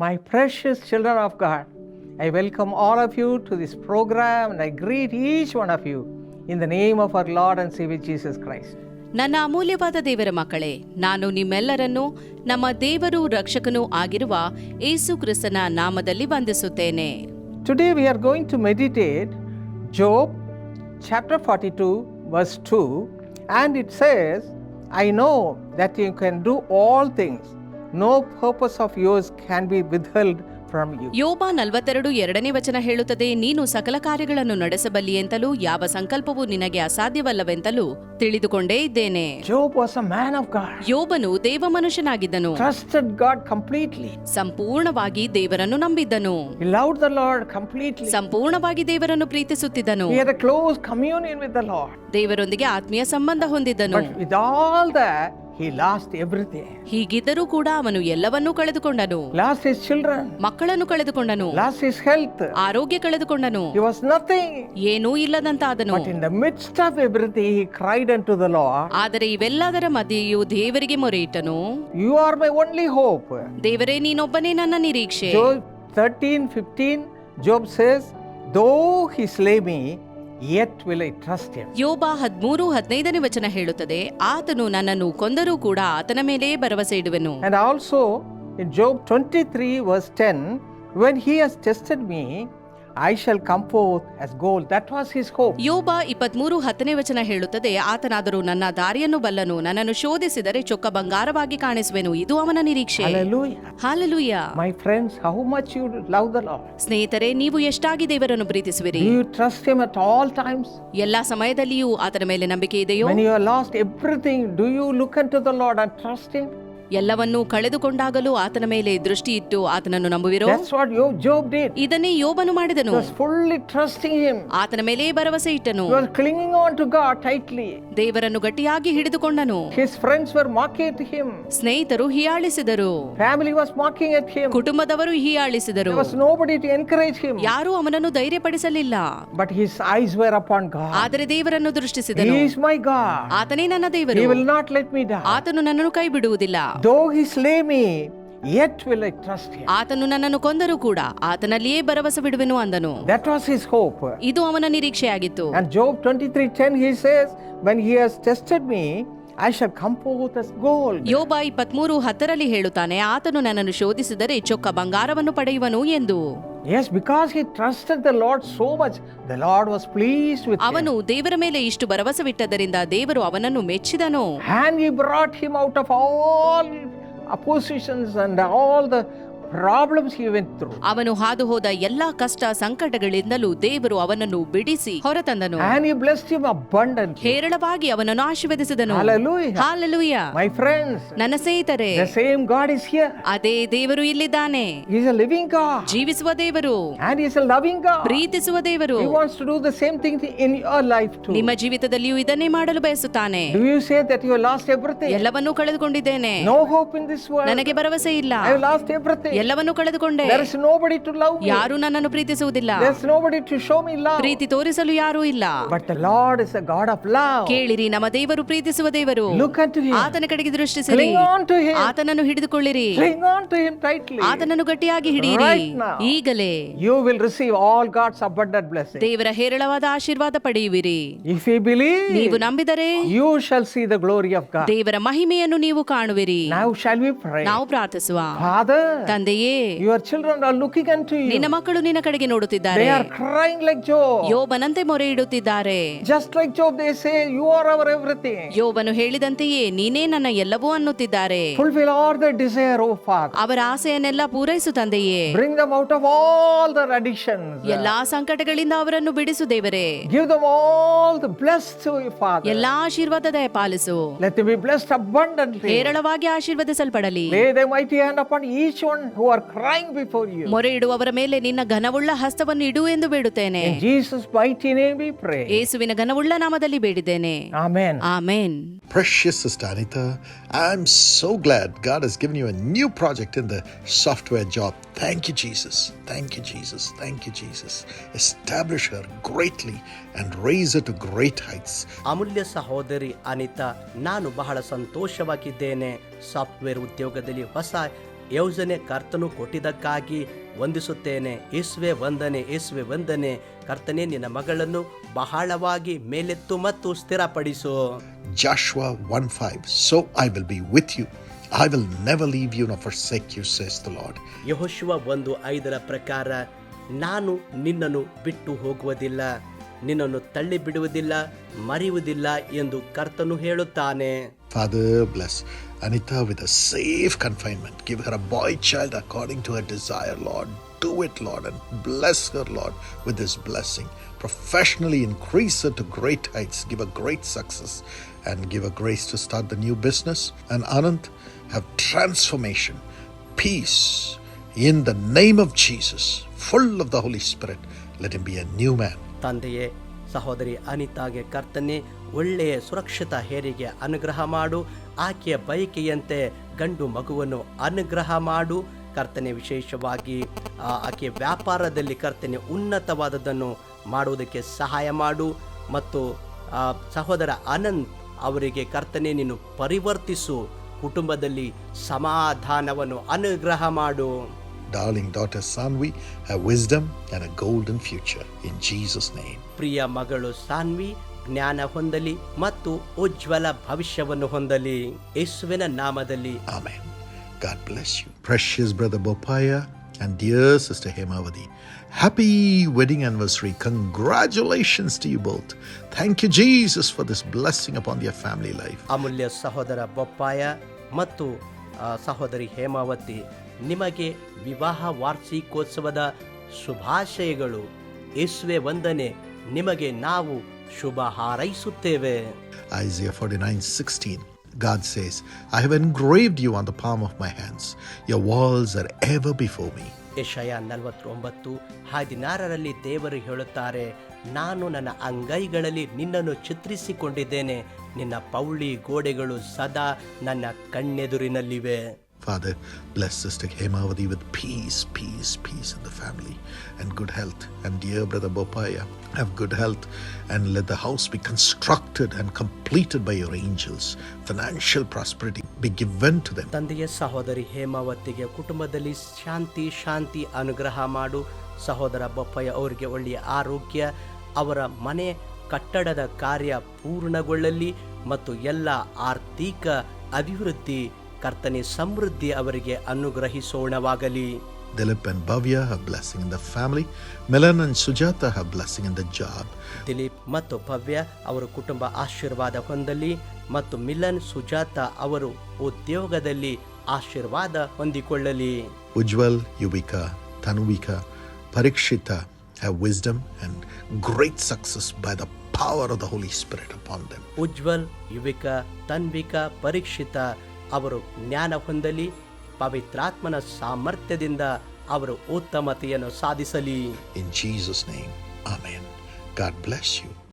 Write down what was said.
My precious children of God, I welcome all of you to this program and I greet each one of you in the name of our Lord and Savior Jesus Christ. ನನ್ನ ಅಮೂಲ್ಯವಾದ ದೇವರ ಮಕ್ಕಳೇ ನಾನು ನಿಮ್ಮೆಲ್ಲರನ್ನು ನಮ್ಮ ದೇವರು ರಕ್ಷಕನೂ ಆಗಿರುವ ಏಸು ಕ್ರಿಸ್ತನ ನಾಮದಲ್ಲಿ ವಂದಿಸುತ್ತೇನೆ Today we are going to meditate Job chapter 42 verse 2 and it says, I know that you can do all things. No purpose of yours can be withheld from you. ಯೋಬ ನಲವತ್ತೆರಡು ಎರಡನೇ ವಚನ ಹೇಳುತ್ತದೆ ನೀನು ಸಕಲ ಕಾರ್ಯಗಳನ್ನು ನಡೆಸಬಲ್ಲಿ ಎಂತಲೂ ಯಾವ ಸಂಕಲ್ಪವೂ ನಿನಗೆ ಅಸಾಧ್ಯವಲ್ಲವೆಂತಲೂ ತಿಳಿದುಕೊಂಡೇ ಇದ್ದೇನೆ Job was a man of God, ಯೋಬನು ದೇವ ಮನುಷ್ಯನಾಗಿದ್ದನು trusted God completely. ಸಂಪೂರ್ಣವಾಗಿ ದೇವರನ್ನು ನಂಬಿದ್ದನು He loved the Lord completely. ಸಂಪೂರ್ಣವಾಗಿ ದೇವರನ್ನು ಪ್ರೀತಿಸುತ್ತಿದ್ದನು He had a close communion with the Lord. ದೇವರೊಂದಿಗೆ ಆತ್ಮೀಯ ಸಂಬಂಧ ಹೊಂದಿದ್ದನು But with all that, he lost everything. ಹೀಗಿದ್ದರೂ ಕೂಡ ಅವನು ಎಲ್ಲವನ್ನೂ ಕಳೆದುಕೊಂಡನು Lost his children, ಮಕ್ಕಳನ್ನು ಕಳೆದುಕೊಂಡನು lost his health. ಆರೋಗ್ಯ ಕಳೆದುಕೊಂಡನು He was nothing. ಏನೂ ಇಲ್ಲದಂತಾದನು But in the midst of everything, he cried unto the Lord, ಆದರೆ ಇವೆಲ್ಲದರ ಮಧ್ಯೆಯೂ ದೇವರಿಗೆ ಮೊರೆಯಿಟ್ಟನು You are my only hope. ದೇವರೇ ನೀನೊಬ್ಬನೇ ನನ್ನ ನಿರೀಕ್ಷೆ Job 13 15, Job says, Though he slay me, yet will I trust him. ಯೋಬ ಹದ್ಮೂರು ಹದಿನೈದನೇ ವಚನ ಹೇಳುತ್ತದೆ ಆತನು ನನ್ನನ್ನು ಕೊಂದರೂ ಕೂಡ ಆತನ ಮೇಲೆ ಭರವಸೆ ಇಡುವೆನು And also in Job 23, verse 10, when he has tested me, I shall come forth as gold. That was his hope. ಯೋಬ ಇಪ್ಪತ್ಮೂರು ಹತ್ತನೇ ವಚನ ಹೇಳುತ್ತದೆ ಆತನಾದರೂ ನನ್ನ ದಾರಿಯನ್ನು ಬಲ್ಲನು ನನ್ನನ್ನು ಶೋಧಿಸಿದರೆ ಚೊಕ್ಕ ಬಂಗಾರವಾಗಿ ಕಾಣಿಸುವೆನು ಇದು ಅವನ ನಿರೀಕ್ಷೆ. Hallelujah My friends, how much you love the Lord. ಸ್ನೇಹಿತರೆ ನೀವು ಎಷ್ಟಾಗಿ ದೇವರನ್ನು ಪ್ರೀತಿಸುವಿರಿ you trust trust at all times times? ಎಲ್ಲಾ ಸಮಯದಲ್ಲಿಯೂ ಆತನ ಮೇಲೆ ನಂಬಿಕೆ ಇದೆಯೋ When you lost lost everything, do you look unto the Lord and trust him? ಎಲ್ಲವನ್ನೂ ಕಳೆದುಕೊಂಡಾಗಲೂ ಆತನ ಮೇಲೆ ದೃಷ್ಟಿ ಇಟ್ಟು ಆತನನ್ನು ನಂಬುವಿರೋ That's what Job Job did. ಇದನ್ನೇ ಯೋಬನು ಮಾಡಿದನು was fully trusting him. ಆತನ ಮೇಲೆ ಭರವಸೆ ಇಟ್ಟನು He was clinging on to God tightly. ದೇವರನ್ನು ಗಟ್ಟಿಯಾಗಿ ಹಿಡಿದುಕೊಂಡನು His friends were mocking at him. ಸ್ನೇಹಿತರು ಹೀಯಾಳಿಸಿದರು Family was mocking at him. ಕುಟುಂಬದವರು ಹೀಯಾಳಿಸಿದರು There was nobody to encourage him. ಯಾರೂ ಅವನನ್ನು ಧೈರ್ಯಪಡಿಸಲಿಲ್ಲ But his eyes were upon God. ಆದರೆ ದೇವರನ್ನು ದೃಷ್ಟಿಸಿದನು He is my God. ಆತನೇ ನನ್ನ He ದೇವರು will not let me. ಆತನು ನನ್ನನ್ನು ಕೈ ಬಿಡುವುದಿಲ್ಲ Though he slay me, yet will I trust him. ಆತನು ನನ್ನನ್ನು ಕೊಂದರೂ ಕೂಡ ಆತನಲ್ಲಿಯೇ ಭರವಸೆ ಬಿಡುವೆನು ಅಂದನು That was his hope. ಇದು ಅವನ ನಿರೀಕ್ಷೆಯಾಗಿತ್ತು And Job 23:10 he says, When he has tested me, I shall come forth gold. ಯೋಬ ಇಪ್ಪತ್ಮೂರು ಹತ್ತರಲ್ಲಿ ಹೇಳುತ್ತಾನೆ ಆತನು ನನ್ನನ್ನು ಶೋಧಿಸಿದರೆ ಚೊಕ್ಕ ಬಂಗಾರವನ್ನು ಪಡೆಯುವನು ಎಂದು yes because he trusted the Lord so much the Lord was pleased with him. ಅವನು ದೇವರ ಮೇಲೆ ಇಷ್ಟು ಭರವಸವಿಟ್ಟದ್ದರಿಂದ ದೇವರು ಅವನನ್ನು ಮೆಚ್ಚಿದನು And he brought him out of all oppositions and all the problems he went through. ಅವನು ಹಾದು ಹೋದ ಎಲ್ಲಾ ಕಷ್ಟ ಸಂಕಟಗಳಿಂದಲೂ ದೇವರು ಅವನನ್ನು ಬಿಡಿಸಿ ಹೊರತಂದನು And he blessed him abundantly. ಹೇರಳವಾಗಿ ಅವನನ್ನು ಆಶೀರ್ವದಿಸಿದನು Hallelujah. ಹಾಲೆಲೂಯ My friends, ನನ್ನ ಸ್ನೇಹಿತರೆ the same God is here. ಅದೇ ದೇವರು ಇಲ್ಲಿದ್ದಾನೆ a living God. ಜೀವಿಸುವ ದೇವರು And a loving God. ಪ್ರೀತಿಸುವ ದೇವರು He wants to do the same thing in your life too. ನಿಮ್ಮ ಜೀವಿತದಲ್ಲಿಯೂ ಇದನ್ನೇ ಮಾಡಲು ಬಯಸುತ್ತಾನೆ Do you say that you lost everything? ಎಲ್ಲವನ್ನೂ ಕಳೆದುಕೊಂಡಿದ್ದೇನೆ No hope in this world. ನನಗೆ ಭರವಸೆ ಇಲ್ಲ I have lost everything. ಎಲ್ಲವನ್ನು ಕಳೆದುಕೊಂಡೆ. ಯಾರು ನನ್ನನ್ನು ಪ್ರೀತಿಸುವುದಿಲ್ಲ. ಪ್ರೀತಿ ತೋರಿಸಲು ಯಾರು ಇಲ್ಲ. But Lord is God of ಕೇಳಿರಿ ನಮ್ಮ ದೇವರು ಪ್ರೀತಿಸುವ ದೇವರು. ಆತನ ಕಡೆಗೆ ದೃಷ್ಟಿಸಿರಿ. ಆತನನ್ನು ಹಿಡಿದುಕೊಳ್ಳಿರಿ. ಆತನನ್ನು ಗಟ್ಟಿಯಾಗಿ ಹಿಡಿಯಿರಿ ಈಗಲೇ. You will receive all God's abundant blessing ದೇವರ ಹೇರಳವಾದ ಆಶೀರ್ವಾದ ಪಡೆಯುವಿರಿ. ಇಫ್ ಯು ಬಿಲೀವ್ ನೀವು ನಂಬಿದರೆ you shall see the glory of God ದೇವರ ಮಹಿಮೆಯನ್ನು ನೀವು ಕಾಣುವಿರಿ. Now shall we pray now ಪ್ರಾರ್ಥಿಸುವ. Father ತಂದೆಯೇ your children are looking unto you ನಿನ್ನ ಮಕ್ಕಳು ನಿನ್ನ ಕಡೆಗೆ ನೋಡುತ್ತಿದ್ದಾರೆ. They are crying like Job ಯೋಬನಂತೆ ಮೊರೆ ಇಡುತ್ತಿದ್ದಾರೆ just like Job they say you are our everything ಯೋಬನು ಹೇಳಿದಂತೆಯೇ ನೀನೇ ನನ್ನ ಎಲ್ಲವೂ ಅನ್ನುತ್ತಿದ್ದಾರೆ. Fulfil all the desire of father ಅವರ ಆಸೆಯನ್ನೆಲ್ಲ ಪೂರೈಸು ತಂದೆಯೇ. Bring them out of all the addiction ಎಲ್ಲಾ ಸಂಕಟಗಳಿಂದ ಅವರನ್ನು ಬಿಡಿಸು ದೇವರೇ. Give them all the bless to you father ಎಲ್ಲಾ ಆಶೀರ್ವಾದದ ಪಾಲಿಸು. ಲೆಟ್ ಬಿ ಬ್ಲೆಸ್ಡ್ ಅಬಂಡೆಂಟ್ಲಿ ಹೇರಳವಾಗಿ ಆಶೀರ್ವದಿಸಲ್ಪಡಲಿ. Lay thy mighty hand upon each one who are crying before you. ಮೊರೆ ಇಡುವವರ ಮೇಲೆ ನಿನ್ನ ಘನವುಳ್ಳ ಹಸ್ತವನ್ನು ಇಡು ಎಂದು ಬೇಡುತ್ತೇನೆ In Jesus' mighty name we pray. ಏಸುವಿನ ಘನವುಳ್ಳ ನಾಮದಲ್ಲಿ ಬೇಡಿದ್ದೇನೆ Amen. Amen Precious Sister Anita, I'm so glad God has given you a new project in the software job. Thank you, Jesus. Thank you, Jesus. Thank you, Jesus. Establish her greatly and raise her to great heights. ಅಮೂಲ್ಯ ಸಹೋದರಿ ಅನಿತಾ ನಾನು ಬಹಳ ಸಂತೋಷವಾಗಿದ್ದೇನೆ software ಉದ್ಯೋಗದಲ್ಲಿ ಹೊಸ ಯೋಜನೆ ಕರ್ತನು ಕೊಟ್ಟಿದ್ದಕ್ಕಾಗಿ ವಂದಿಸುತ್ತೇನೆ. ಯೇಸುವೆ ವಂದನೆ ಯೇಸುವೆ ವಂದನೆ. ಕರ್ತನೆ ನಿನ್ನ ಮಗಳನ್ನು ಬಹಳವಾಗಿ ಮೇಲೆತ್ತು ಮತ್ತು ಸ್ಥಿರಪಡಿಸು. Joshua 1 5. So I will be with you. I will never leave you nor forsake you says the Lord ಯಹೋಶುವ ಒಂದು ಐದರ ಪ್ರಕಾರ ನಾನು ನಿನ್ನನ್ನು ಬಿಟ್ಟು ಹೋಗುವುದಿಲ್ಲ. ನಿನ್ನನ್ನು ತಳ್ಳಿ ಬಿಡುವುದಿಲ್ಲ ಮರೆಯುವುದಿಲ್ಲ ಎಂದು ಕರ್ತನು ಹೇಳುತ್ತಾನೆ. Father, bless Anita with a safe confinement. Give her a boy child according to her desire, Lord. Do it, Lord, and bless her, Lord, with this blessing. Professionally increase her to great heights. Give her great success and give her grace to start the new business. And Anand, have transformation, peace in the name of Jesus, full of the Holy Spirit. Let him be a new man. தந்தையே ಸಹೋದರಿ ಅನಿತಾಗೆ ಕರ್ತನೆ, ಒಳ್ಳೆಯ ಸುರಕ್ಷಿತ ಹೇರಿಗೆ ಅನುಗ್ರಹ ಮಾಡು, ಆಕೆಯ ಬಯಕೆಯಂತೆ ಗಂಡು ಮಗುವನ್ನು ಅನುಗ್ರಹ ಮಾಡು. ಕರ್ತನೆ, ವಿಶೇಷವಾಗಿ ಆಕೆಯ ವ್ಯಾಪಾರದಲ್ಲಿ ಕರ್ತನೆ ಉನ್ನತವಾದದ್ದನ್ನು ಮಾಡುವುದಕ್ಕೆ ಸಹಾಯ ಮಾಡು. ಮತ್ತು ಸಹೋದರ ಅನಂತ್ ಅವರಿಗೆ ಕರ್ತನೆ, ನೀನು ಪರಿವರ್ತಿಸು. ಕುಟುಂಬದಲ್ಲಿ ಸಮಾಧಾನವನ್ನು ಅನುಗ್ರಹ ಮಾಡು. Darling daughter Sanvi, have wisdom and a golden future. In Jesus' name. ಪ್ರಿಯ ಮಗಳು ಸಾನ್ವಿ ಜ್ಞಾನ ಹೊಂದಲಿ ಮತ್ತು ಉಜ್ವಲ ಭವಿಷ್ಯವನ್ನು ಹೊಂದಲಿ ಯೇಸುವಿನ ನಾಮದಲ್ಲಿ Amen. God bless you. Precious brother Bopaya and dear sister Hemavadi. Happy wedding anniversary. Congratulations to you both. Thank you, Jesus, for this blessing upon your family life. ಅಮೂಲ್ಯ ಸಹೋದರ ಬೊಪ್ಪಾಯ ಮತ್ತು ಆ, ಸಹೋದರಿ ಹೇಮಾವತಿ ನಿಮಗೆ ವಿವಾಹ ವಾರ್ಷಿಕೋತ್ಸವದ ಶುಭಾಶಯಗಳು ಯೇಸುವೆ ವಂದನೆ ನಿಮಗೆ ನಾವು ಶುಭ ಹಾರೈಸುತ್ತೇವೆ Isaiah 49 16. God says, I have engraved you on the palm of my hands. Your walls are ever before me. ಯಶಯ ನಲವತ್ತೊಂಬತ್ತು, ಹದಿನಾರರಲ್ಲಿ ದೇವರು ಹೇಳುತ್ತಾರೆ, ನಾನು ನನ್ನ ಅಂಗೈಗಳಲ್ಲಿ ನಿನ್ನನ್ನು ಚಿತ್ರಿಸಿಕೊಂಡಿದ್ದೇನೆ ನಿನ್ನ ಪೌಳಿ ಗೋಡೆಗಳು ಸದಾ ನನ್ನ ಕಣ್ಣೆದುರಿನಲ್ಲಿವೆ. Father, bless Sister Hemavati with peace, peace, peace in the family and good health. And dear brother Bopaya, have good health and let the house be constructed and completed by your angels. Financial prosperity be given to them. ತಂದೆಯ ಸಹೋದರಿ ಹೇಮಾವತಿಗೆ ಕುಟುಂಬದಲ್ಲಿ ಶಾಂತಿ ಶಾಂತಿ ಅನುಗ್ರಹ ಮಾಡು ಸಹೋದರ ಬೊಪ್ಪಯ್ಯ ಅವರಿಗೆ ಒಳ್ಳೆಯ ಆರೋಗ್ಯ ಅವರ ಮನೆ ಕಟ್ಟಡದ ಕಾರ್ಯ ಪೂರ್ಣಗೊಳ್ಳಲಿ ಮತ್ತು ಎಲ್ಲ ಆರ್ಥಿಕ ಅಭಿವೃದ್ಧಿ ಕರ್ತನಿ ಸಮೃದ್ಧಿ ಅವರಿಗೆ ಅನುಗ್ರಹಿಸೋಣವಾಗಲಿ. Dileep and Bhavya have blessing in the family Milan and Sujatha have in the job Dilip ಮತ್ತು ಭವ್ಯ ಅವರ ಕುಟುಂಬ ಆಶೀರ್ವಾದ ಹೊಂದಲಿ ಮತ್ತು ಮಿಲನ್ ಸುಜಾತ ಅವರು ಉದ್ಯೋಗದಲ್ಲಿ ಆಶೀರ್ವಾದ ಹೊಂದಿಕೊಳ್ಳಲಿ. Ujwal Yuvika Tanuvika Parikshita have wisdom and great success by the power of the Holy Spirit upon them Ujwal Yuvika Tanvika Parikshita ಅವರು ಜ್ಞಾನ ಹೊಂದಲಿ, ಪವಿತ್ರಾತ್ಮನ ಸಾಮರ್ಥ್ಯದಿಂದ ಅವರು ಉತ್ತಮತೆಯನ್ನು ಸಾಧಿಸಲಿ in Jesus name amen God bless you.